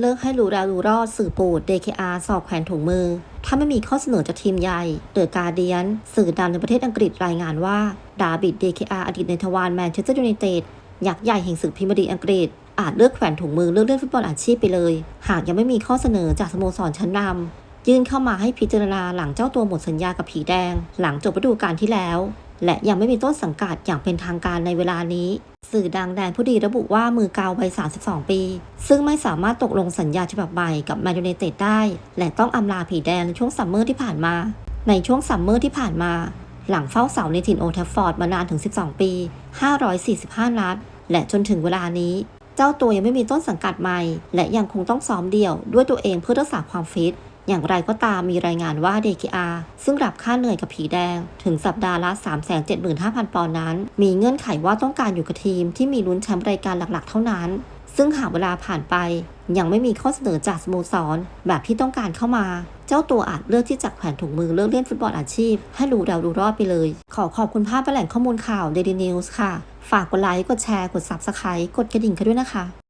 เลิกให้รู้าลูรอดสื่อปูด DKR สอบแขวนถุงมือ ถ้าไม่มีข้อเสนอจากทีมใหญ่เดอะการเดียน สื่อดังในประเทศอังกฤษรายงานว่า ดาบิด DKR อดีตในทวารแมนเชสเตอร์ยูไนเต็ดยักษ์ใหญ่แห่งสื่อพิมพ์ดีอังกฤษ อาจเลือกแขวนถุงมือเลือกเล่นฟุตบอลอาชีพไปเลย หากยังไม่มีข้อเสนอจากสโมสรชั้นนำ ยื่นเข้ามาให้พิจารณาหลังเจ้าตัวหมดสัญญากับผีแดง หลังจบฤดูกาลที่แล้ว และยังไม่มีต้นสังกัดอย่างเป็นทางการในเวลานี้ สื่อดังแดนผู้ดีระบุว่ามือเกาวัย 32 ปี ซึ่งไม่สามารถตกลงสัญญาฉบับใหม่กับแมนยูไนเต็ดได้ และต้องอำลาผีแดงในช่วงซัมเมอร์ที่ผ่านมา ในช่วงซัมเมอร์ที่ผ่านมา หลังเฝ้าเสาในถิ่นโอทัฟฟอร์ดมานานถึง 12 ปี 545 นัด และจนถึงเวลานี้เจ้าตัวยังไม่มีต้นสังกัดใหม่ และยังคงต้องซ้อมเดี่ยวด้วยตัวเองเพื่อรักษาความฟิต อย่างไรก็ตามมีรายงานว่า DKR ซึ่งรับค่าเหนื่อยกับผีแดง ถึงสัปดาห์ละ 375,000 ปอนด์นั้น มีเงื่อนไขว่าต้องการอยู่กับทีมที่มีลุ้นแชมป์รายการหลักๆ เท่านั้น ซึ่งหากเวลาผ่านไป ยังไม่มีข้อเสนอจากสโมสร แบบที่ต้องการเข้ามา เจ้าตัวอาจเลือกที่จะแขวนถุงมือเลิกเล่นฟุตบอลอาชีพ ให้รู้เราดูรอดไปเลย ขอขอบคุณภาพและแหล่งข้อมูลข่าว Daily News ค่ะ ฝากกดไลค์กดแชร์กด Subscribe กดกระดิ่งกันด้วยนะคะ